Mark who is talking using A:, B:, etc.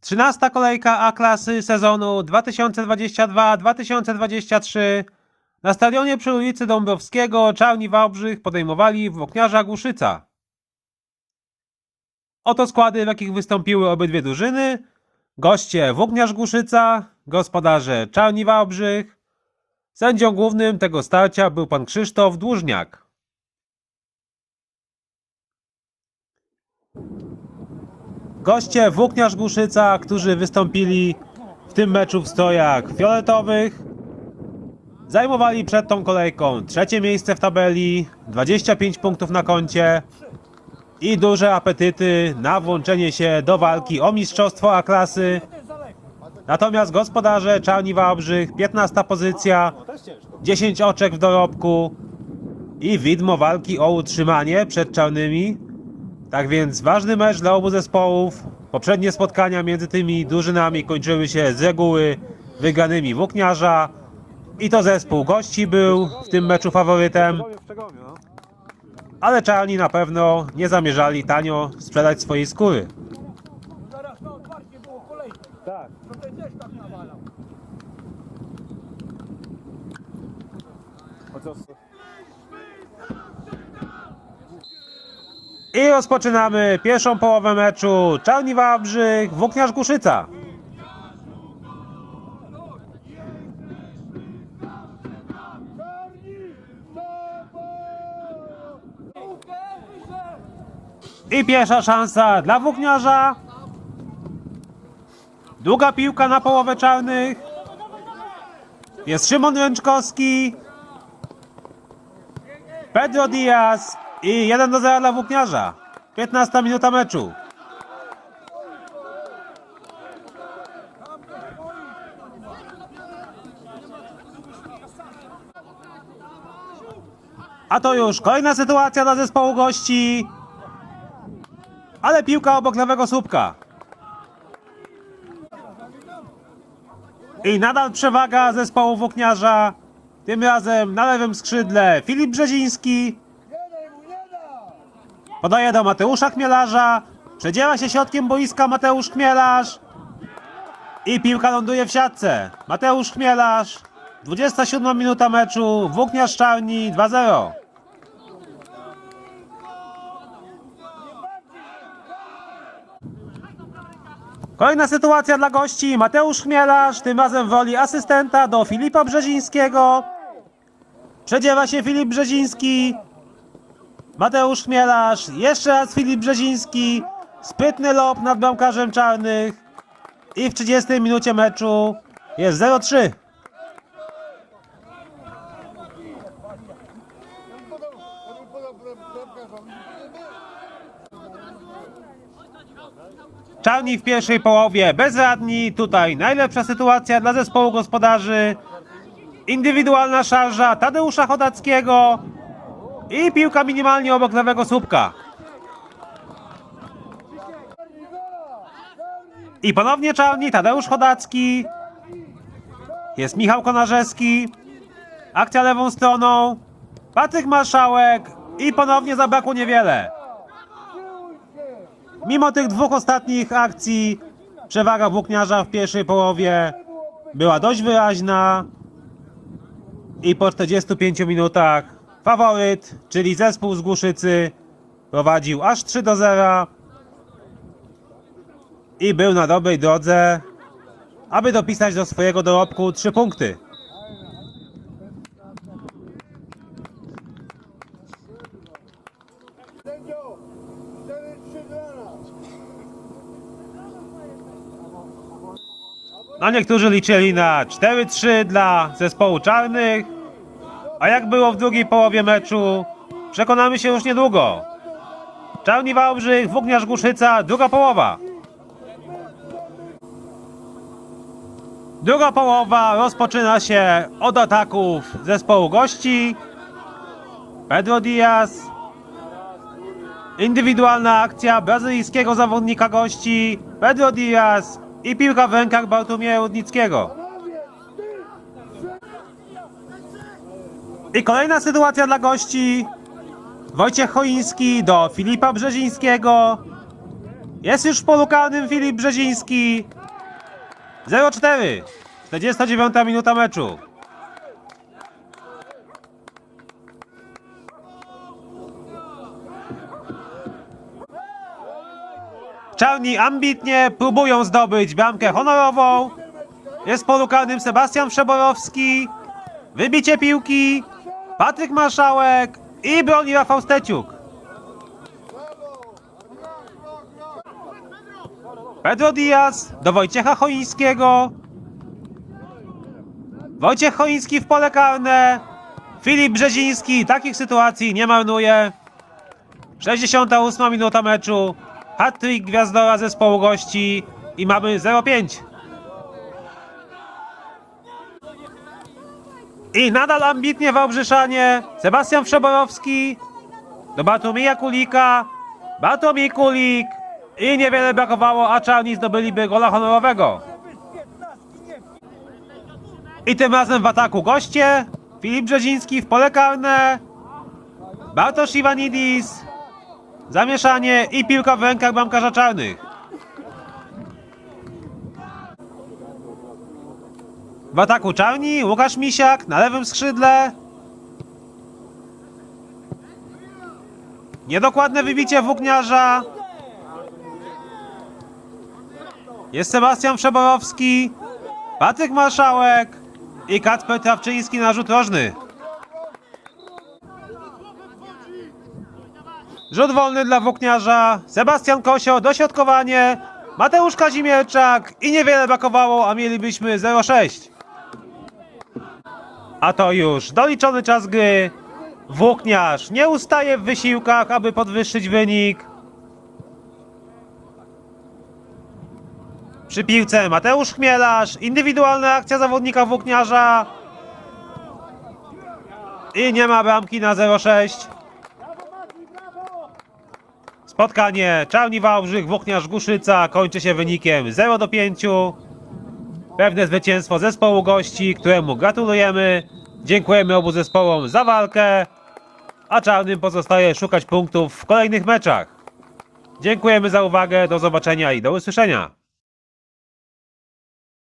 A: 13 kolejka A klasy sezonu 2022-2023 na stadionie przy ulicy Dąbrowskiego Czarni Wałbrzych podejmowali włókniarza Głuszyca. Oto składy, w jakich wystąpiły obydwie drużyny. Goście Włókniarz Głuszyca, gospodarze Czarni Wałbrzych. Sędzią głównym tego starcia był pan Krzysztof Dłużniak. Goście Włókniarz Głuszyca, którzy wystąpili w tym meczu w strojach fioletowych, zajmowali przed tą kolejką trzecie miejsce w tabeli, 25 punktów na koncie i duże apetyty na włączenie się do walki o mistrzostwo A klasy. Natomiast gospodarze Czarni Wałbrzych, 15 pozycja, 10 oczek w dorobku i widmo walki o utrzymanie przed czarnymi. Tak więc ważny mecz dla obu zespołów. Poprzednie spotkania między tymi drużynami kończyły się z reguły wygranymi włókniarza. I to zespół gości był w tym meczu faworytem. Ale czarni na pewno nie zamierzali tanio sprzedać swojej skóry.
B: Zaraz otwarcie było kolejne.
C: Tak.
A: I rozpoczynamy pierwszą połowę meczu. Czarni Wałbrzych, Włókniarz Kuszyca. I pierwsza szansa dla Włókniarza. Długa piłka na połowę czarnych. Jest Szymon Ręczkowski. Pedro Diaz i 1 do 0 dla Włókniarza. 15 minuta meczu. A to już kolejna sytuacja dla zespołu gości. Ale piłka obok lewego słupka. I nadal przewaga zespołu Włókniarza. Tym razem na lewym skrzydle Filip Brzeziński. Podaje do Mateusza Chmielarza. Przedziela się środkiem boiska Mateusz Chmielarz. I piłka ląduje w siatce. Mateusz Chmielarz. 27 minuta meczu. Włókniarz Czarni 2-0. Kolejna sytuacja dla gości. Mateusz Chmielarz, tym razem w roli asystenta do Filipa Brzezińskiego. Przedziewa się Filip Brzeziński. Mateusz Chmielarz, jeszcze raz Filip Brzeziński. Sprytny lob nad bramkarzem czarnych. I w 30 minucie meczu jest 0-3. Czarni w pierwszej połowie bezradni. Tutaj najlepsza sytuacja dla zespołu gospodarzy. Indywidualna szarża Tadeusza Chodackiego. I piłka minimalnie obok lewego słupka. I ponownie czarni Tadeusz Chodacki. Jest Michał Konarzewski. Akcja lewą stroną. Patryk Marszałek. I ponownie zabrakło niewiele. Mimo tych dwóch ostatnich akcji, przewaga włókniarza w pierwszej połowie była dość wyraźna. I po 45 minutach faworyt, czyli zespół z Głuszycy, prowadził aż 3 do 0 i był na dobrej drodze, aby dopisać do swojego dorobku 3 punkty.
C: Sędzio! 4-3 dla nas!
A: No niektórzy liczyli na 4-3 dla zespołu czarnych, a jak było w drugiej połowie meczu, przekonamy się już niedługo. Czarni Wałbrzych, Włókniarz Głuszyca, druga połowa. Druga połowa rozpoczyna się od ataków zespołu gości. Pedro Diaz. Indywidualna akcja brazylijskiego zawodnika gości. Pedro Diaz i piłka w rękach Bartłomieja Rudnickiego. I kolejna sytuacja dla gości. Wojciech Choiński do Filipa Brzezińskiego. Jest już w polu karnym Filip Brzeziński. 0-4. 49 minuta meczu. Czarni ambitnie próbują zdobyć bramkę honorową. Jest karnym Sebastian Przeborowski. Wybicie piłki. Patryk Marszałek i broni Rafał Steciuk. Pedro Diaz do Wojciecha Choińskiego. Wojciech Choiński w pole karne. Filip Brzeziński takich sytuacji nie marnuje. 68 minuta meczu. Hat-trick gwiazdora zespołu gości i mamy 0-5. I nadal ambitnie Wałbrzyszanie. Sebastian Przeborowski do Bartłomieja Kulika. Bartłomiej Kulik. I niewiele brakowało, a czarni zdobyliby gola honorowego. I tym razem w ataku goście. Filip Brzeziński w pole karne. Bartosz Iwanidis. Zamieszanie i piłka w rękach bramkarza czarnych. W ataku czarni Łukasz Misiak na lewym skrzydle. Niedokładne wybicie włókniarza. Jest Sebastian Przeborowski, Patryk Marszałek i Kacper Trawczyński na rzut rożny. Rzut wolny dla włókniarza, Sebastian Kosio, dośrodkowanie, Mateusz Kazimierczak i niewiele brakowało, a mielibyśmy 0,6. A to już doliczony czas gry. Włókniarz nie ustaje w wysiłkach, aby podwyższyć wynik. Przy piłce Mateusz Chmielarz, indywidualna akcja zawodnika włókniarza. I nie ma bramki na 0,6. Spotkanie Czarni Wałbrzych, Włókniarz Guszyca kończy się wynikiem 0 do 5. Pewne zwycięstwo zespołu gości, któremu gratulujemy. Dziękujemy obu zespołom za walkę, a czarnym pozostaje szukać punktów w kolejnych meczach. Dziękujemy za uwagę, do zobaczenia i do usłyszenia.